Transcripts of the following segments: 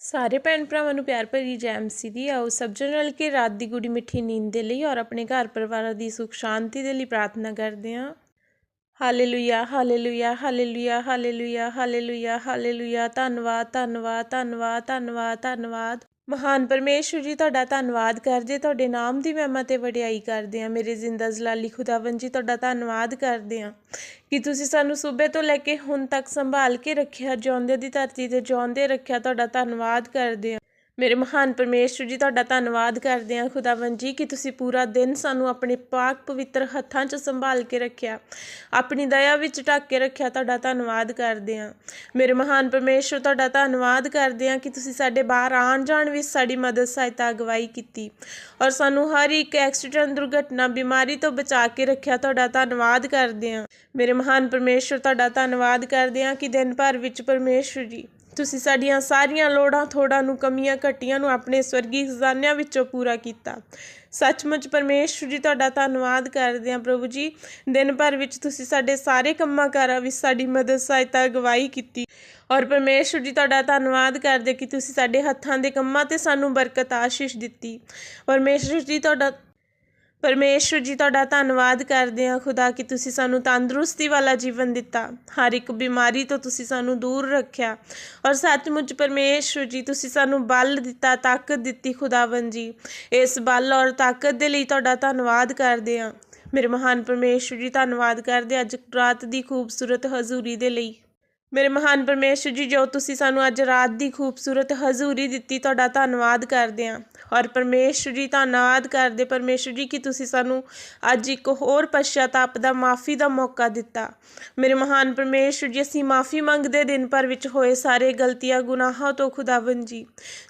ਸਾਰੇ ਭੈਣ ਭਰਾਵਾਂ ਨੂੰ ਪਿਆਰ ਭਰੀ ਜੈ ਮਸੀਹ ਦੀ। ਆਓ ਸਭ ਜਣ ਰਲ ਕੇ ਰਾਤ ਦੀ ਗੁੜੀ ਮਿੱਠੀ ਨੀਂਦ ਦੇ ਲਈ ਔਰ ਆਪਣੇ ਘਰ ਪਰਿਵਾਰਾਂ ਦੀ ਸੁਖ ਸ਼ਾਂਤੀ ਦੇ ਲਈ ਪ੍ਰਾਰਥਨਾ ਕਰਦੇ ਹਾਂ। Hallelujah hallelujah hallelujah hallelujah hallelujah hallelujah. ਧੰਨਵਾਦ ਧੰਨਵਾਦ ਧੰਨਵਾਦ ਧੰਨਵਾਦ ਧੰਨਵਾਦ। ਮਹਾਨ ਪਰਮੇਸ਼ਵਰ ਜੀ, ਤੁਹਾਡਾ ਧੰਨਵਾਦ ਕਰਦੇ, ਤੁਹਾਡੇ ਨਾਮ ਦੀ ਮਹਿਮਾ ਤੇ ਵਡਿਆਈ ਕਰਦੇ ਆ ਮੇਰੇ ਜ਼ਿੰਦਾ ਜਲਾਲੀ ਖੁਦਾਵੰ ਜੀ, ਤੁਹਾਡਾ ਧੰਨਵਾਦ ਕਰਦੇ ਆ ਕਿ ਤੁਸੀਂ ਸਾਨੂੰ ਸੂਬੇ ਤੋਂ ਲੈ ਕੇ ਹੁਣ ਤੱਕ ਸੰਭਾਲ ਕੇ ਰੱਖਿਆ ਜਿਉਂਦੇ ਦੀ ਧਰਤੀ ਤੇ ਜਿਉਂਦੇ ਰੱਖਿਆ, ਤੁਹਾਡਾ ਧੰਨਵਾਦ ਕਰਦੇ ਆ ਮੇਰੇ ਮਹਾਨ ਪਰਮੇਸ਼ਵਰ ਜੀ, ਤੁਹਾਡਾ ਧੰਨਵਾਦ ਕਰਦੇ ਹਾਂ ਖੁਦਾਵੰ ਜੀ ਕਿ ਤੁਸੀਂ ਪੂਰਾ ਦਿਨ ਸਾਨੂੰ ਆਪਣੇ ਪਾਕ ਪਵਿੱਤਰ ਹੱਥਾਂ 'ਚ ਸੰਭਾਲ ਕੇ ਰੱਖਿਆ। ਆਪਣੀ ਦਇਆ ਵਿੱਚ ਢੱਕ ਕੇ ਰੱਖਿਆ, ਤੁਹਾਡਾ ਧੰਨਵਾਦ ਕਰਦੇ ਹਾਂ। ਮੇਰੇ ਮਹਾਨ ਪਰਮੇਸ਼ਵਰ ਤੁਹਾਡਾ ਧੰਨਵਾਦ ਕਰਦੇ ਹਾਂ ਕਿ ਤੁਸੀਂ ਸਾਡੇ ਬਾਹਰ ਆਉਣ ਜਾਣ ਵਿੱਚ ਸਾਡੀ ਮਦਦ ਸਹਾਇਤਾ ਅਗਵਾਈ ਕੀਤੀ। ਔਰ ਸਾਨੂੰ ਹਰ ਇੱਕ ਐਕਸੀਡੈਂਟ, ਦੁਰਘਟਨਾ, ਬਿਮਾਰੀ ਤੋਂ ਬਚਾ ਕੇ ਰੱਖਿਆ, ਤੁਹਾਡਾ ਧੰਨਵਾਦ ਕਰਦੇ ਹਾਂ। ਮੇਰੇ ਮਹਾਨ ਪਰਮੇਸ਼ਵਰ ਤੁਹਾਡਾ ਧੰਨਵਾਦ ਕਰਦੇ ਹਾਂ ਕਿ ਦਿਨ ਭਰ ਵਿੱਚ ਪਰਮੇਸ਼ਵਰ ਜੀ ਤੁਸੀਂ ਸਾਡੀਆਂ ਸਾਰੀਆਂ ਲੋੜਾਂ, ਥੋੜਾਂ ਨੂੰ, ਕਮੀਆਂ, ਘਟੀਆਂ ਨੂੰ ਆਪਣੇ ਸਵਰਗੀ ਖਜ਼ਾਨਿਆਂ ਵਿੱਚੋਂ ਪੂਰਾ ਕੀਤਾ। ਸੱਚਮੁੱਚ ਪਰਮੇਸ਼ਵਰ ਜੀ, ਤੁਹਾਡਾ ਧੰਨਵਾਦ ਕਰਦੇ ਹਾਂ ਪ੍ਰਭੂ ਜੀ। ਦਿਨ ਭਰ ਵਿੱਚ ਤੁਸੀਂ ਸਾਡੇ ਸਾਰੇ ਕੰਮਾਂ ਕਾਰਾਂ ਵਿੱਚ ਸਾਡੀ ਮਦਦ, ਸਹਾਇਤਾ, ਅਗਵਾਈ ਕੀਤੀ। ਔਰ ਪਰਮੇਸ਼ਵਰ ਜੀ, ਤੁਹਾਡਾ ਧੰਨਵਾਦ ਕਰਦੇ ਕਿ ਤੁਸੀਂ ਸਾਡੇ ਹੱਥਾਂ ਦੇ ਕੰਮਾਂ ਤੇ ਸਾਨੂੰ ਬਰਕਤ, ਆਸ਼ੀਸ਼ ਦਿੱਤੀ। ਪਰਮੇਸ਼ਵਰ ਜੀ, ਤੁਹਾਡਾ ਪਰਮੇਸ਼ਵਰ ਜੀ, ਤੁਹਾਡਾ ਧੰਨਵਾਦ ਕਰਦੇ ਹਾਂ ਖੁਦਾ ਕਿ ਤੁਸੀਂ ਸਾਨੂੰ ਤੰਦਰੁਸਤੀ ਵਾਲਾ ਜੀਵਨ ਦਿੱਤਾ। ਹਰ ਇੱਕ ਬਿਮਾਰੀ ਤੋਂ ਤੁਸੀਂ ਸਾਨੂੰ ਦੂਰ ਰੱਖਿਆ। ਔਰ ਸੱਚਮੁੱਚ ਪਰਮੇਸ਼ਵਰ ਜੀ, ਤੁਸੀਂ ਸਾਨੂੰ ਬਲ ਦਿੱਤਾ, ਤਾਕਤ ਦਿੱਤੀ ਖੁਦਾਵੰ ਜੀ। ਇਸ ਬਲ ਔਰ ਤਾਕਤ ਦੇ ਲਈ ਤੁਹਾਡਾ ਧੰਨਵਾਦ ਕਰਦੇ ਹਾਂ। ਮੇਰੇ ਮਹਾਨ ਪਰਮੇਸ਼ਵਰ ਜੀ, ਧੰਨਵਾਦ ਕਰਦੇ ਅੱਜ ਰਾਤ ਦੀ ਖੂਬਸੂਰਤ ਹਜ਼ੂਰੀ ਦੇ ਲਈ। ਮੇਰੇ ਮਹਾਨ ਪਰਮੇਸ਼ਵਰ ਜੀ, ਜੋ ਤੁਸੀਂ ਸਾਨੂੰ ਅੱਜ ਰਾਤ ਦੀ ਖੂਬਸੂਰਤ ਹਜ਼ੂਰੀ ਦਿੱਤੀ, ਤੁਹਾਡਾ ਧੰਨਵਾਦ ਕਰਦੇ ਹਾਂ। ਔਰ ਪਰਮੇਸ਼ਵਰ ਜੀ, ਧੰਨਵਾਦ ਕਰਦੇ ਪਰਮੇਸ਼ਵਰ ਜੀ ਕਿ ਤੁਸੀਂ ਸਾਨੂੰ ਅੱਜ ਇੱਕ ਹੋਰ ਪਛਤਾਪ ਦਾ, ਮਾਫੀ ਦਾ ਮੌਕਾ ਦਿੱਤਾ। ਮੇਰੇ ਮਹਾਨ ਪਰਮੇਸ਼ਵਰ ਜੀ, ਅਸੀਂ ਮਾਫੀ ਮੰਗਦੇ ਦਿਨ ਪਰ ਵਿੱਚ ਹੋਏ ਸਾਰੇ ਗਲਤੀਆਂ, ਗੁਨਾਹਾਂ ਤੋਂ ਖੁਦਾਵੰ ਜੀ,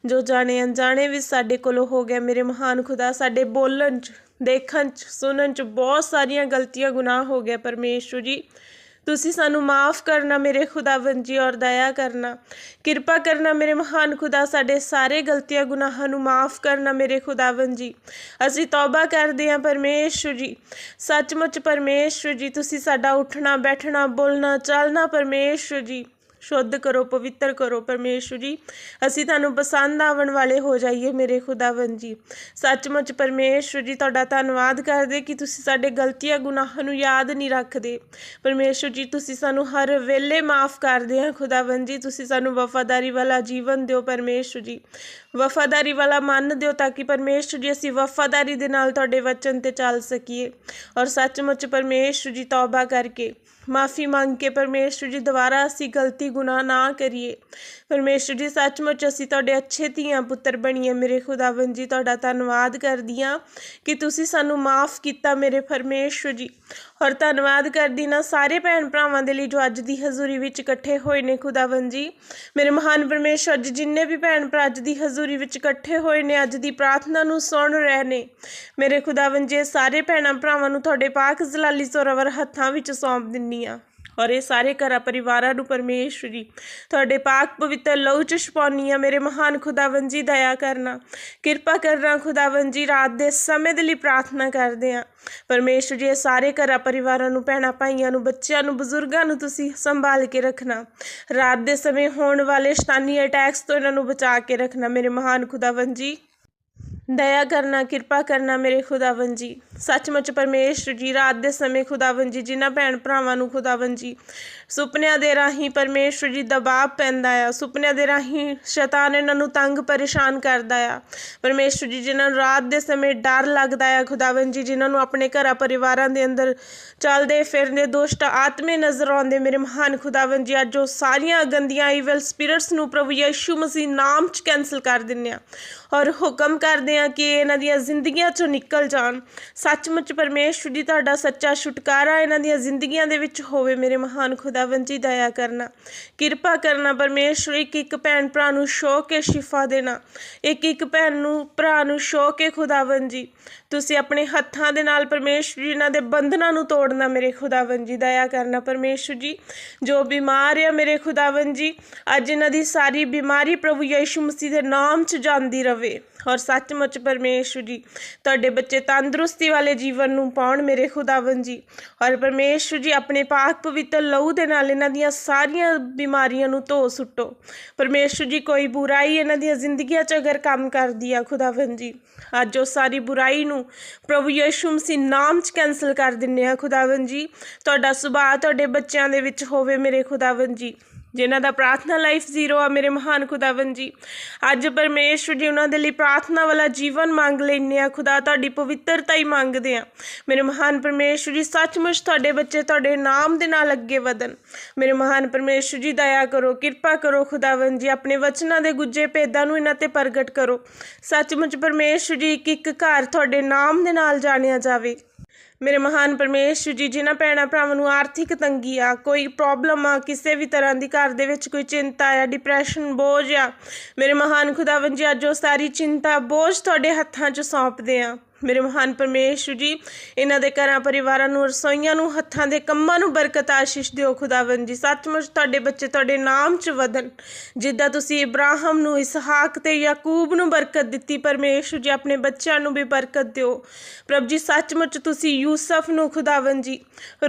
ਜੋ ਜਾਣੇ ਅਣਜਾਣੇ ਵਿੱਚ ਸਾਡੇ ਕੋਲੋਂ ਹੋ ਗਿਆ ਮੇਰੇ ਮਹਾਨ ਖੁਦਾ, ਸਾਡੇ ਬੋਲਣ 'ਚ, ਦੇਖਣ 'ਚ, ਸੁਣਨ 'ਚ ਬਹੁਤ ਸਾਰੀਆਂ ਗਲਤੀਆਂ, ਗੁਨਾਹ ਹੋ ਗਿਆ ਪਰਮੇਸ਼ਵਰ ਜੀ ਤੁਸੀਂ ਸਾਨੂੰ ਮਾਫ ਕਰਨਾ, ਮੇਰੇ ਖੁਦਾਵੰਦ ਜੀ, ਔਰ ਦਇਆ ਕਰਨਾ। ਕਿਰਪਾ ਕਰਨਾ, ਮੇਰੇ ਮਹਾਨ ਖੁਦਾ, ਸਾਡੇ ਸਾਰੇ ਗਲਤੀਆਂ, ਗੁਨਾਹਾਂ ਨੂੰ ਮਾਫ ਕਰਨਾ, ਮੇਰੇ ਖੁਦਾਵੰਦ ਜੀ। ਅਸੀਂ ਤੌਬਾ ਕਰਦੇ ਹਾਂ ਪਰਮੇਸ਼ਵਰ ਜੀ। ਸੱਚਮੁੱਚ ਪਰਮੇਸ਼ਵਰ ਜੀ, ਤੁਸੀਂ ਸਾਡਾ ਉੱਠਣਾ, ਬੈਠਣਾ, ਬੋਲਣਾ, ਚੱਲਣਾ ਪਰਮੇਸ਼ਵਰ ਜੀ। ਸ਼ੁੱਧ ਕਰੋ, ਪਵਿੱਤਰ ਕਰੋ ਪਰਮੇਸ਼ਵਰ ਜੀ। ਅਸੀਂ ਤੁਹਾਨੂੰ ਪਸੰਦ ਆਵਣ ਵਾਲੇ ਹੋ ਜਾਈਏ ਮੇਰੇ ਖੁਦਾਵੰਦ ਜੀ। ਸੱਚਮੁੱਚ ਪਰਮੇਸ਼ਵਰ ਜੀ, ਤੁਹਾਡਾ ਧੰਨਵਾਦ ਕਰਦੇ ਕਿ ਤੁਸੀਂ ਸਾਡੇ ਗਲਤੀਆਂ, ਗੁਨਾਹਾਂ ਨੂੰ ਯਾਦ ਨਹੀਂ ਰੱਖਦੇ। ਪਰਮੇਸ਼ਵਰ ਜੀ, ਤੁਸੀਂ ਸਾਨੂੰ ਹਰ ਵੇਲੇ ਮਾਫ ਕਰਦੇ ਆ ਖੁਦਾਵੰਦ ਜੀ। ਤੁਸੀਂ ਸਾਨੂੰ ਵਫਾਦਾਰੀ ਵਾਲਾ ਜੀਵਨ ਦਿਓ ਪਰਮੇਸ਼ਵਰ ਜੀ। ਵਫਾਦਾਰੀ ਵਾਲਾ ਮਨ ਦਿਓ ਤਾਂ ਕਿ ਪਰਮੇਸ਼ਵਰ ਜੀ, ਅਸੀਂ ਵਫਾਦਾਰੀ ਦੇ ਨਾਲ ਤੁਹਾਡੇ ਵਚਨ ਤੇ ਚੱਲ ਸਕੀਏ। ਔਰ ਸੱਚਮੁੱਚ ਪਰਮੇਸ਼ਵਰ ਜੀ, ਤੌਬਾ ਕਰਕੇ ਮਾਫੀ ਮੰਗ ਕੇ ਪਰਮੇਸ਼ਵਰ ਜੀ, ਦੁਬਾਰਾ ਅਸੀਂ ਗਲਤੀ, ਗੁਨਾਹ ਨਾ ਕਰੀਏ। ਪਰਮੇਸ਼ਵਰ ਜੀ, ਸੱਚਮੁੱਚ ਅਸੀਂ ਤੁਹਾਡੇ ਅੱਛੇ ਧੀਆਂ ਪੁੱਤਰ ਬਣੀਏ। ਮੇਰੇ ਖੁਦਾਵੰਦ ਜੀ, ਤੁਹਾਡਾ ਧੰਨਵਾਦ ਕਰਦੀ ਹਾਂ ਕਿ ਤੁਸੀਂ ਸਾਨੂੰ ਮਾਫ ਕੀਤਾ ਮੇਰੇ ਪਰਮੇਸ਼ਵਰ ਜੀ। ਔਰ ਧੰਨਵਾਦ ਕਰਦੀ ਨਾ ਸਾਰੇ ਭੈਣ ਭਰਾਵਾਂ ਦੇ ਲਈ ਜੋ ਅੱਜ ਦੀ ਹਜ਼ੂਰੀ ਵਿੱਚ ਇਕੱਠੇ ਹੋਏ ਨੇ ਖੁਦਾਵੰਦ ਜੀ। ਮੇਰੇ ਮਹਾਨ ਪਰਮੇਸ਼ਵਰ ਜੀ ਜਿੰਨੇ ਵੀ ਭੈਣ ਭਰਾ ਅੱਜ ਦੀ ਹਜ਼ੂਰੀ ਵਿੱਚ ਇਕੱਠੇ ਹੋਏ ਨੇ, ਅੱਜ ਦੀ ਪ੍ਰਾਰਥਨਾ ਨੂੰ ਸੁਣ ਰਹੇ ਨੇ। ਮੇਰੇ ਖੁਦਾਵੰਦ ਜੀ ਸਾਰੇ ਭੈਣਾਂ ਭਰਾਵਾਂ ਨੂੰ ਤੁਹਾਡੇ ਪਾਕ ਜ਼ਲਾਲੀ ਜ਼ੋਰਾਵਰ ਹੱਥਾਂ ਵਿੱਚ ਸੌਂਪ ਦਿੰਨੀ ਆ ਔਰ ਇਹ ਸਾਰੇ ਘਰਾਂ ਪਰਿਵਾਰਾਂ ਨੂੰ ਪਰਮੇਸ਼ਵਰੀ ਤੁਹਾਡੇ ਪਾਕ ਪਵਿੱਤਰ ਲਹੂ ਚ ਛਪਾਉਣੀ ਆ। ਮੇਰੇ ਮਹਾਨ ਖੁਦਾਵੰਦ ਜੀ, ਦਇਆ ਕਰਨਾ। ਕਿਰਪਾ ਕਰਨਾ ਖੁਦਾਵੰਦ ਜੀ, ਰਾਤ ਦੇ ਸਮੇਂ ਦੇ ਲਈ ਪ੍ਰਾਰਥਨਾ ਕਰਦੇ ਆ। ਪਰਮੇਸ਼ਵਰ ਜੀ, ਇਹ ਸਾਰੇ ਘਰਾਂ ਪਰਿਵਾਰਾਂ ਨੂੰ, ਭੈਣਾਂ ਭਾਈਆਂ ਨੂੰ, ਬੱਚਿਆਂ ਨੂੰ, ਬਜ਼ੁਰਗਾਂ ਨੂੰ ਤੁਸੀਂ ਸੰਭਾਲ ਕੇ ਰੱਖਣਾ। ਰਾਤ ਦੇ ਸਮੇਂ ਹੋਣ ਵਾਲੇ ਸ਼ਤਾਨੀ ਅਟੈਕਸ ਤੋਂ ਇਹਨਾਂ ਨੂੰ ਬਚਾ ਕੇ ਰੱਖਣਾ। ਮੇਰੇ ਮਹਾਨ ਖੁਦਾਵੰਦ ਜੀ ਦਇਆ ਕਰਨਾ, ਕਿਰਪਾ ਕਰਨਾ ਮੇਰੇ ਖੁਦਾਵੰ ਜੀ। ਸੱਚਮੁੱਚ ਪਰਮੇਸ਼ਰ ਜੀ, ਰਾਤ ਦੇ ਸਮੇਂ ਖੁਦਾਵੰ ਜੀ, ਜਿਨ੍ਹਾਂ ਭੈਣ ਭਰਾਵਾਂ ਨੂੰ ਖੁਦਾਵੰ ਜੀ। ਸੁਪਨਿਆਂ ਦੇ ਰਾਹੀਂ ਪਰਮੇਸ਼ਰ ਜੀ ਦਬਾਅ ਪੈਂਦਾ ਆ। ਸੁਪਨਿਆਂ ਦੇ ਰਾਹੀਂ ਸ਼ੈਤਾਨ ਇਹਨਾਂ ਨੂੰ ਤੰਗ, ਪਰੇਸ਼ਾਨ ਕਰਦਾ ਆ। ਪਰਮੇਸ਼ਰ ਜੀ, ਜਿਨ੍ਹਾਂ ਨੂੰ ਰਾਤ ਦੇ ਸਮੇਂ ਡਰ ਲੱਗਦਾ ਆ ਖੁਦਾਵੰ ਜੀ, ਜਿਨ੍ਹਾਂ ਨੂੰ ਆਪਣੇ ਘਰਾਂ ਪਰਿਵਾਰਾਂ ਦੇ ਅੰਦਰ ਚੱਲਦੇ ਫਿਰਦੇ ਦੁਸ਼ਟ ਆਤਮੇ ਨਜ਼ਰ ਆਉਂਦੇ, ਮੇਰੇ ਮਹਾਨ ਖੁਦਾਵੰ ਜੀ, ਅੱਜ ਉਹ ਸਾਰੀਆਂ ਗੰਦੀਆਂ ਈਵਲ ਸਪਿਰਿਟਸ ਨੂੰ ਪ੍ਰਭੂ ਯਿਸੂ ਮਸੀਹ ਨਾਮ 'ਚ ਕੈਨਸਲ ਕਰ ਦਿੰਨੇ ਆ। ਔਰ ਹੁਕਮ ਕਰਦੇ ਆ ਕਿ ਇਹਨਾਂ ਦੀਆਂ ਜ਼ਿੰਦਗੀਆਂ ਚੋਂ ਨਿਕਲ ਜਾਣ। ਸੱਚਮੁੱਚ ਪਰਮੇਸ਼ਵਰ ਜੀ, ਤੁਹਾਡਾ ਸੱਚਾ ਛੁਟਕਾਰਾ ਇਹਨਾਂ ਦੀਆਂ ਜ਼ਿੰਦਗੀਆਂ ਦੇ ਵਿੱਚ ਹੋਵੇ, ਮੇਰੇ ਮਹਾਨ ਖੁਦਾਵੰਦ ਜੀ, ਦਇਆ ਕਰਨਾ। ਕਿਰਪਾ ਕਰਨਾ ਪਰਮੇਸ਼ਵਰ ਇੱਕ ਇੱਕ ਭੈਣ ਭਰਾ ਨੂੰ ਸ਼ੋ ਕੇ ਸ਼ਿਫਾ ਦੇਣਾ। ਇੱਕ ਇੱਕ ਭੈਣ ਨੂੰ, ਭਰਾ ਨੂੰ ਸ਼ੋ ਕੇ ਖੁਦਾਵੰਦ ਜੀ। ਤੁਸੀਂ ਆਪਣੇ ਹੱਥਾਂ ਦੇ ਨਾਲ ਪਰਮੇਸ਼ਵਰ ਜੀ, ਇਹਨਾਂ ਦੇ ਬੰਧਨਾਂ ਨੂੰ ਤੋੜਨਾ, ਮੇਰੇ ਖੁਦਾਵੰਦ ਜੀ, ਦਇਆ ਕਰਨਾ ਪਰਮੇਸ਼ਵਰ ਜੀ। ਜੋ ਬਿਮਾਰ ਆ, ਮੇਰੇ ਖੁਦਾਵੰਦ ਜੀ, ਅੱਜ ਇਹਨਾਂ ਦੀ ਸਾਰੀ ਬਿਮਾਰੀ ਪ੍ਰਭੂ ਯਿਸੂ ਮਸੀਹ ਦੇ ਨਾਮ 'ਚ ਜਾਂਦੀ ਰਵੇ। ਔਰ ਸੱਚਮੁੱਚ ਪਰਮੇਸ਼ਵਰ ਜੀ। ਤੁਹਾਡੇ ਬੱਚੇ ਤੰਦਰੁਸਤੀ ਵਾਲੇ ਜੀਵਨ ਨੂੰ ਪਾਉਣ ਮੇਰੇ ਖੁਦਾਵੰਦ ਜੀ। ਔਰ ਪਰਮੇਸ਼ਵਰ ਜੀ, ਆਪਣੇ ਪਾਕ ਪਵਿੱਤਰ ਲਹੂ ਦੇ ਨਾਲ ਇਹਨਾਂ ਦੀਆਂ ਸਾਰੀਆਂ ਬਿਮਾਰੀਆਂ ਨੂੰ ਧੋ ਸੁੱਟੋ। ਪਰਮੇਸ਼ਰ ਜੀ, ਕੋਈ ਬੁਰਾਈ ਇਹਨਾਂ ਦੀਆਂ ਜ਼ਿੰਦਗੀਆਂ 'ਚ ਅਗਰ ਕੰਮ ਕਰਦੀ ਆ, ਖੁਦਾਵੰਦ ਜੀ, ਅੱਜ ਉਹ ਸਾਰੀ ਬੁਰਾਈ ਨੂੰ ਪ੍ਰਭੂ ਯਿਸੂ ਮਸੀਹ ਨਾਮ 'ਚ ਕੈਨਸਲ ਕਰ ਦਿੰਨੇ ਆ, ਖੁਦਾਵੰਦ ਜੀ। ਤੁਹਾਡਾ ਸੁਭਾਅ ਤੁਹਾਡੇ ਬੱਚਿਆਂ ਦੇ ਵਿੱਚ ਹੋਵੇ ਮੇਰੇ ਖੁਦਾਵੰਦ ਜੀ। ਜਿਨ੍ਹਾਂ ਦਾ ਪ੍ਰਾਰਥਨਾ ਲਾਈਫ ਜ਼ੀਰੋ ਆ ਮੇਰੇ ਮਹਾਨ ਖੁਦਾਵੰਦ ਜੀ। ਅੱਜ ਪਰਮੇਸ਼ਵਰ ਜੀ ਉਹਨਾਂ ਦੇ ਲਈ ਪ੍ਰਾਰਥਨਾ ਵਾਲਾ ਜੀਵਨ ਮੰਗ ਲੈਨੇ ਆ। ਖੁਦਾ ਤੁਹਾਡੀ ਪਵਿੱਤਰਤਾ ਹੀ ਮੰਗਦੇ ਆ। ਮੇਰੇ ਮਹਾਨ ਪਰਮੇਸ਼ਵਰ ਜੀ, ਸੱਚਮੁੱਚ ਤੁਹਾਡੇ ਬੱਚੇ ਤੁਹਾਡੇ ਨਾਮ ਦੇ ਨਾਲ ਅੱਗੇ ਵਧਣ। ਮੇਰੇ ਮਹਾਨ ਪਰਮੇਸ਼ਵਰ ਜੀ, ਦਇਆ ਕਰੋ, ਕਿਰਪਾ ਕਰੋ ਖੁਦਾਵੰਦ ਜੀ, ਆਪਣੇ ਵਚਨਾਂ ਦੇ ਗੁੱਜੇ ਭੇਦਾਂ ਨੂੰ ਇਹਨਾਂ ਤੇ ਪ੍ਰਗਟ ਕਰੋ। ਸੱਚਮੁੱਚ ਪਰਮੇਸ਼ਵਰ ਜੀ, ਇੱਕ ਇੱਕ ਘਰ ਤੁਹਾਡੇ ਨਾਮ ਦੇ ਨਾਲ ਜਾਣਿਆ ਜਾਵੇ। ਮੇਰੇ ਮਹਾਨ ਪਰਮੇਸ਼ਵਰ ਜੀ, ਜਿਨ੍ਹਾਂ ਭੈਣਾਂ ਭਰਾਵਾਂ ਨੂੰ ਆਰਥਿਕ ਤੰਗੀ ਆ, ਕੋਈ ਪ੍ਰੋਬਲਮ ਆ, ਕਿਸੇ ਵੀ ਤਰ੍ਹਾਂ ਦੀ ਘਰ ਦੇ ਵਿੱਚ ਕੋਈ ਚਿੰਤਾ ਆ ਡਿਪਰੈਸ਼ਨ ਬੋਝ ਆ, ਮੇਰੇ ਮਹਾਨ ਖੁਦਾਵੰਦ ਜੀ, ਅੱਜ ਉਹ ਸਾਰੀ ਚਿੰਤਾ ਬੋਝ ਤੁਹਾਡੇ ਹੱਥਾਂ 'ਚ ਸੌਂਪਦੇ ਆ। ਮੇਰੇ ਮਹਾਨ ਪਰਮੇਸ਼ਵਰ ਜੀ, ਇਹਨਾਂ ਦੇ ਘਰਾਂ ਪਰਿਵਾਰਾਂ ਨੂੰ, ਰਸੋਈਆਂ ਨੂੰ, ਹੱਥਾਂ ਦੇ ਕੰਮਾਂ ਨੂੰ ਬਰਕਤ ਆਸ਼ੀਸ਼ ਦਿਓ ਖੁਦਾਵੰਦ ਜੀ। ਸੱਚਮੁੱਚ ਤੁਹਾਡੇ ਬੱਚੇ ਤੁਹਾਡੇ ਨਾਮ 'ਚ ਵਧਣ, ਜਿੱਦਾਂ ਤੁਸੀਂ ਇਬਰਾਹਿਮ ਨੂੰ, ਇਸਹਾਕ ਤੇ ਯਾਕੂਬ ਨੂੰ ਬਰਕਤ ਦਿੱਤੀ ਪਰਮੇਸ਼ਵਰ ਜੀ, ਆਪਣੇ ਬੱਚਿਆਂ ਨੂੰ ਵੀ ਬਰਕਤ ਦਿਓ। ਪ੍ਰਭ ਜੀ, ਸੱਚਮੁੱਚ ਤੁਸੀਂ ਯੂਸਫ ਨੂੰ ਖੁਦਾਵੰਦ ਜੀ,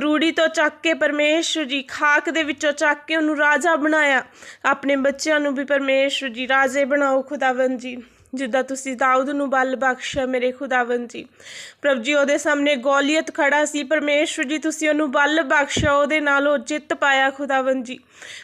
ਰੂੜੀ ਤੋਂ ਚੱਕ ਕੇ ਪਰਮੇਸ਼ਵਰ ਜੀ, ਖਾਕ ਦੇ ਵਿੱਚੋਂ ਚੱਕ ਕੇ ਉਹਨੂੰ ਰਾਜਾ ਬਣਾਇਆ। ਆਪਣੇ ਬੱਚਿਆਂ ਨੂੰ ਵੀ ਪਰਮੇਸ਼ਵਰ ਜੀ, ਰਾਜੇ ਬਣਾਓ ਖੁਦਾਵੰਦ ਜੀ। ਜਿੱਦਾਂ ਤੁਸੀਂ ਦਾਊਦ ਨੂੰ ਬਲ ਬਖਸ਼ਿਆ ਮੇਰੇ ਖੁਦਾਵੰਦ ਜੀ। ਪ੍ਰਭ ਜੀ, ਉਹਦੇ ਸਾਹਮਣੇ ਗੋਲੀਅਤ ਖੜਾ ਸੀ, ਪਰਮੇਸ਼ਵਰ ਜੀ, ਤੁਸੀਂ ਉਹਨੂੰ ਬਲ ਬਖਸ਼ਿਆ, ਉਹਦੇ ਨਾਲ ਉਹ ਜਿੱਤ ਪਾਇਆ ਖੁਦਾਵੰਦ ਜੀ।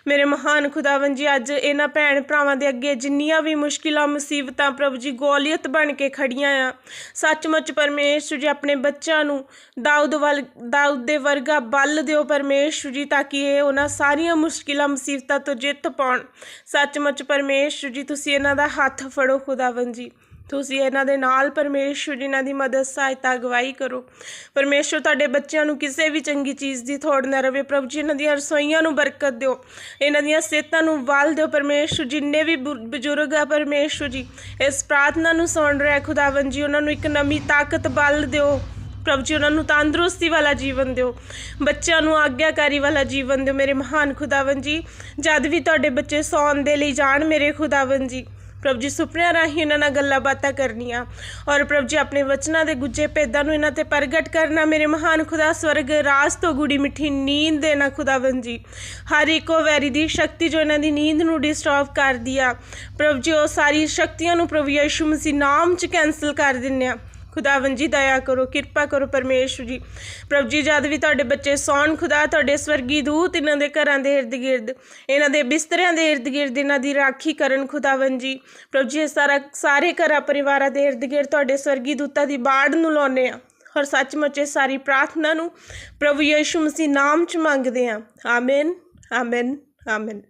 ਮੇਰੇ ਮਹਾਨ ਖੁਦਾਵੰਦ ਜੀ, ਅੱਜ ਇਹਨਾਂ ਭੈਣ ਭਰਾਵਾਂ ਦੇ ਅੱਗੇ ਜਿੰਨੀਆਂ ਵੀ ਮੁਸ਼ਕਿਲਾਂ, ਮੁਸੀਬਤਾਂ ਪ੍ਰਭ ਜੀ, ਗੋਲੀਅਤ ਬਣ ਕੇ ਖੜੀਆਂ ਆ। ਸੱਚਮੁੱਚ ਪਰਮੇਸ਼ਵਰ ਜੀ, ਆਪਣੇ ਬੱਚਿਆਂ ਨੂੰ ਦਾਊਦ ਵੱਲ, ਦਾਊਦ ਦੇ ਵਰਗਾ ਬਲ ਦਿਓ ਪਰਮੇਸ਼ਵਰ ਜੀ, ਤਾਂ ਕਿ ਇਹ ਉਹਨਾਂ ਸਾਰੀਆਂ ਮੁਸ਼ਕਿਲਾਂ, ਮੁਸੀਬਤਾਂ ਤੋਂ ਜਿੱਤ ਪਾਉਣ। ਸੱਚਮੁੱਚ ਪਰਮੇਸ਼ਵਰ ਜੀ, ਤੁਸੀਂ ਇਹਨਾਂ ਦਾ ਹੱਥ ਫੜੋ ਖੁਦਾ ਖੁਦਾਵੰਦ ਜੀ। ਤੁਸੀਂ ਇਹਨਾਂ ਦੇ ਨਾਲ ਪਰਮੇਸ਼ਵਰ ਜੀ ਇਹਨਾਂ ਦੀ ਮਦਦ, ਸਹਾਇਤਾ, ਅਗਵਾਈ ਕਰੋ। ਪਰਮੇਸ਼ਵਰ ਤੁਹਾਡੇ ਬੱਚਿਆਂ ਨੂੰ ਕਿਸੇ ਵੀ ਚੰਗੀ ਚੀਜ਼ ਦੀ ਥੋੜ ਨਾ ਰਵੇ। ਪ੍ਰਭੂ ਜੀ, ਇਹਨਾਂ ਦੀਆਂ ਰਸੋਈਆਂ ਨੂੰ ਬਰਕਤ ਦਿਓ। ਇਹਨਾਂ ਦੀਆਂ ਸਿਹਤਾਂ ਨੂੰ ਵੱਲ ਦਿਓ ਪਰਮੇਸ਼ਵਰ ਜਿੰਨੇ ਵੀ ਬੁ- ਬਜ਼ੁਰਗ ਆ ਪਰਮੇਸ਼ਵਰ ਜੀ, ਇਸ ਪ੍ਰਾਰਥਨਾ ਨੂੰ ਸੁਣ ਰਿਹਾ ਖੁਦਾਵੰਦ ਜੀ, ਉਹਨਾਂ ਨੂੰ ਇੱਕ ਨਵੀਂ ਤਾਕਤ ਬਲ ਦਿਓ। ਪ੍ਰਭੂ ਜੀ, ਉਹਨਾਂ ਨੂੰ ਤੰਦਰੁਸਤੀ ਵਾਲਾ ਜੀਵਨ ਦਿਓ। ਬੱਚਿਆਂ ਨੂੰ ਆਗਿਆਕਾਰੀ ਵਾਲਾ ਜੀਵਨ ਦਿਓ। ਮੇਰੇ ਮਹਾਨ ਖੁਦਾਵੰਦ ਜੀ, ਜਦ ਵੀ ਤੁਹਾਡੇ ਬੱਚੇ ਸੌਣ ਦੇ ਲਈ ਜਾਣ, ਮੇਰੇ ਖੁਦਾਵੰਦ ਜੀ। ਪ੍ਰਭੂ ਜੀ ਸੁਪਨਿਆਂ ਰਾਹੀਂ ਇਹਨਾਂ ਨਾਲ ਗੱਲਾਂ ਬਾਤਾਂ ਕਰਨੀਆਂ ਔਰ ਪ੍ਰਭੂ ਜੀ ਆਪਣੇ ਵਚਨਾਂ ਦੇ ਗੁੱਜੇ ਭੇਦਾਂ ਨੂੰ ਇਹਨਾਂ ਤੇ ਪ੍ਰਗਟ ਕਰਨਾ ਮੇਰੇ ਮਹਾਨ ਖੁਦਾ ਸਵਰਗ ਰਾਜ ਤੋਂ ਗੁੜੀ ਮਿੱਠੀ ਨੀਂਦ ਦੇਣਾ ਖੁਦਾਵੰਦ ਜੀ। ਹਰ ਇੱਕੋ ਵੈਰੀ ਦੀ ਸ਼ਕਤੀ ਜੋ ਇਹਨਾਂ ਦੀ ਨੀਂਦ ਨੂੰ ਡਿਸਟਰਬ ਕਰਦੀ ਆ। ਪ੍ਰਭੂ ਜੀ ਉਹ ਸਾਰੀ ਸ਼ਕਤੀਆਂ ਨੂੰ ਪ੍ਰਭੂ ਯਿਸੂ ਮਸੀਹ ਨਾਮ 'ਚ ਕੈਨਸਲ ਕਰ ਦਿੰਨੇ ਆ। ਖੁਦਾਵੰਦ ਜੀ ਦਇਆ ਕਰੋ, ਕਿਰਪਾ ਕਰੋ ਪਰਮੇਸ਼ਵਰ ਜੀ। ਪ੍ਰਭੂ ਜੀ, ਜਦ ਵੀ ਤੁਹਾਡੇ ਬੱਚੇ ਸੌਣ, ਖੁਦਾ ਤੁਹਾਡੇ ਸਵਰਗੀ ਦੂਤ ਇਹਨਾਂ ਦੇ ਘਰਾਂ ਦੇ ਇਰਦ ਗਿਰਦ, ਇਹਨਾਂ ਦੇ ਬਿਸਤਰਿਆਂ ਦੇ ਇਰਦ ਗਿਰਦ, ਇਹਨਾਂ ਦੀ ਰਾਖੀ ਕਰਨ ਖੁਦਾਵੰਦ। ਜੀ ਪ੍ਰਭੂ ਜੀ, ਇਹ ਸਾਰਾ, ਸਾਰੇ ਘਰਾਂ ਪਰਿਵਾਰਾਂ ਦੇ ਇਰਦ ਗਿਰਦ ਤੁਹਾਡੇ ਸਵਰਗੀ ਦੂਤਾਂ ਦੀ ਬਾੜ ਨੂੰ ਲਾਉਨੇ ਆ ਔਰ ਸੱਚਮੁੱਚ ਇਹ ਸਾਰੀ ਪ੍ਰਾਰਥਨਾ ਨੂੰ ਪ੍ਰਭੂ ਯਿਸੂ ਮਸੀਹ ਨਾਮ ਚ ਮੰਗਦੇ ਆ ਆਮੀਨ ਆਮੀਨ ਆਮੀਨ।